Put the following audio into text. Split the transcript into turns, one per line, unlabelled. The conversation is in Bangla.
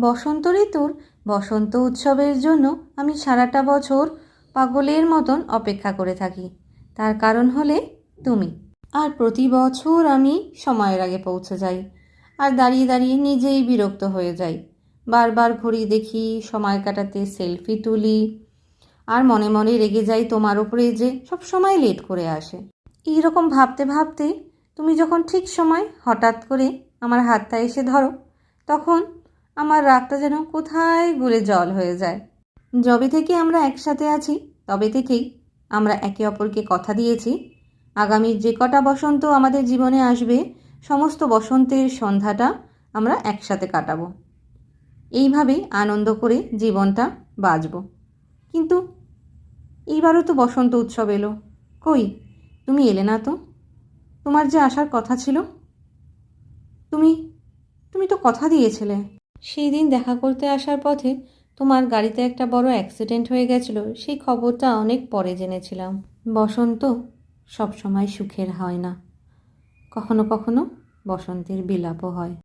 বসন্ত ঋতুর, বসন্ত উৎসবের জন্য আমি সারাটা বছর পাগলের মতন অপেক্ষা করে থাকি। তার কারণ হলে তুমি। আর প্রতি বছর আমি সময়ের আগে পৌঁছে যাই আর দাঁড়িয়ে দাঁড়িয়ে নিজেই বিরক্ত হয়ে যাই। বারবার ঘড়ি দেখি, সময় কাটাতে সেলফি তুলি আর মনে মনে রেগে যাই তোমার উপরে যে সব সময় লেট করে আসে। এইরকম ভাবতে ভাবতে তুমি যখন ঠিক সময় হঠাৎ করে আমার হাতটা এসে ধরো, তখন আমার রাগটা যেন কোথায় গুলে জল হয়ে যায়। যবে থেকে আমরা একসাথে আছি, তবে থেকেই আমরা একে অপরকে কথা দিয়েছি। আগামী যে কটা বসন্ত আমাদের জীবনে আসবে, সমস্ত বসন্তের সন্ধ্যাটা আমরা একসাথে কাটাবো। এইভাবেই আনন্দ করে জীবনটা বাঁচব। কিন্তু এইবারও তো বসন্ত উৎসব এলো। কই, তুমি এলে না তো? তোমার যে আসার কথা ছিল? তুমি তুমি তো কথা দিয়েছিলে। সেই দিন দেখা করতে আসার পথে তোমার গাড়িতে একটা বড় অ্যাক্সিডেন্ট হয়ে গেছিল, সেই খবরটা অনেক পরে জেনেছিলাম। বসন্ত সবসময় সুখের হয় না। কখনো কখনো বসন্তের বিলাপও হয়।